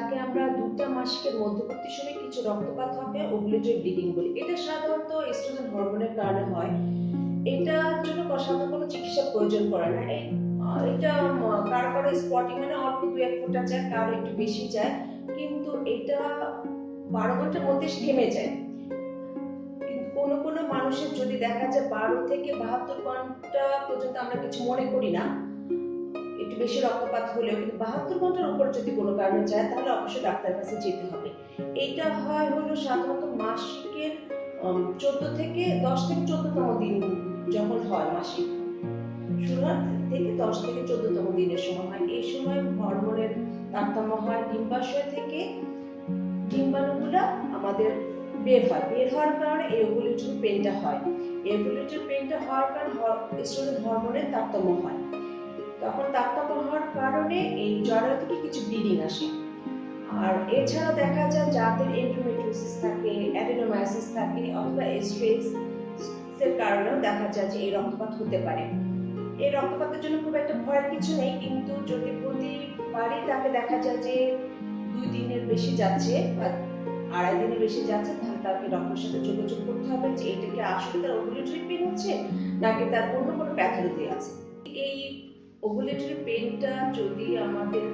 যাকে আমরা দুটা মাসিকের মধ্যবর্তী সময় কিছু রক্তপাত হবে ওভুলেটরি ব্লিডিং বলি। এটা সাধারণত এস্ট্রোজেন হরমোনের কারণে হয়। এটার জন্য সাধারণত কোনো চিকিৎসা প্রয়োজন পড়ে না। এটা কারও কারও স্পটিং মানে অল্প দু এক ফোঁটা যায় কারও একটু বেশি যায়। কিন্তু এটা বারো ঘণ্টার মধ্যে থেমে যায়। কোনো কোনো মানুষের যদি দেখা যায় বারো থেকে বাহাত্তর ঘণ্টা পর্যন্ত আমরা কিছু মনে করি না বেশি রক্তপাত হলেও কিন্তু বাহাত্তর ঘণ্টার উপর যদি কোনো কারণে যায়, তাহলে অবশ্যই ডাক্তার কাছে যেতে হবে। এইটা হয় হলো সাধারণত মাসিকের চোদ্দ থেকে দশ থেকে চোদ্দতম দিন যখন হয় মাসিক। শুরু থেকে দশ থেকে চোদ্দতম দিনের সময় হয়। এই সময় হরমোনের তারতম্য হয়, ডিম্বাশয় থেকে ডিম্বাণুগুলা আমাদের বের হয়। বের হওয়ার কারণে এই ওভুলেটরি পেনটা হয়। এই ওভুলেটরি পেনটা হওয়ার কারণে এস্ট্রোজেন হরমোনের তারতম্য হয়। তখন তারতম্য কারণে এই জরায়ু থেকে কিছু ব্লিডিং আসে। আর এছাড়া দেখা যায় যাদের এন্ডোমেট্রিওসিস থাকে অ্যাডিনোমায়োসিস থাকে অথবা স্ট্রেস এর কারণেও দেখা যায় যে এই রক্তপাত হতে পারে। এই রক্তপাতের জন্য খুব একটা ভয়ের কিছু নেই, কিন্তু যদি প্রতিবারই তাকে দেখা যায় যে দুই দিনের বেশি যাচ্ছে বা আড়াই দিনের বেশি যাচ্ছে, তাহলে তাকে ডক্টরের সাথে যোগাযোগ করতে হবে যে এটা কি আসলে তার ওভুলেটরি পেন হচ্ছে নাকি তার অন্য কোনো প্যাথোলজি আছে। এই ওভুলেটরি পেনটা যদি আমাদের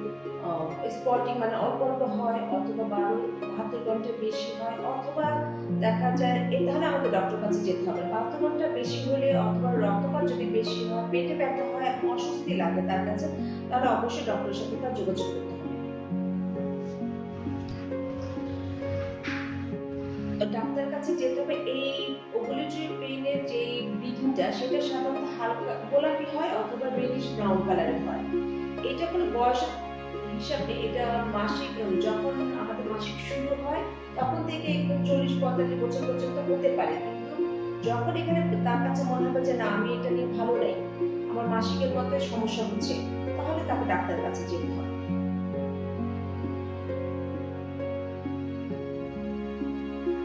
স্পটিং মানে অল্প অল্প হয়, অথবা বারো বাহাত্তর ঘণ্টা বেশি হয়, অথবা দেখা যায় এই তাহলে আমাদের ডক্টর কাছে যেতে হবে। বাহাত্তর ঘণ্টা বেশি হলে অথবা রক্তপাত যদি বেশি হয়, পেটে ব্যথা হয়, অস্বস্তি লাগে তার কাছে, তাহলে অবশ্যই ডক্টরের সাথে তার যোগাযোগ করতে হবে। ডাক্তার কাছে যেতে হবে, এই ওভুলেটরি পেইনের যে ব্লিডিংটা সেটা সাধারণত হালকা গোলাপি হয় অথবা ব্রিটিশ ব্রাউন কালারের হয়। এটা কোনো বয়স হিসাবে এটা মাসিক, যখন আমাদের মাসিক শুরু হয়, তখন থেকে চল্লিশ, পঁয়তাল্লিশ বছর পর্যন্ত হতে পারে। কিন্তু যখন এখানে তার কাছে মনে হবে যে, না, আমি এটা নিয়ে ভালো নেই, আমার মাসিকের মধ্যে সমস্যা হচ্ছে, তাহলে তাকে ডাক্তারের কাছে যেতে হবে।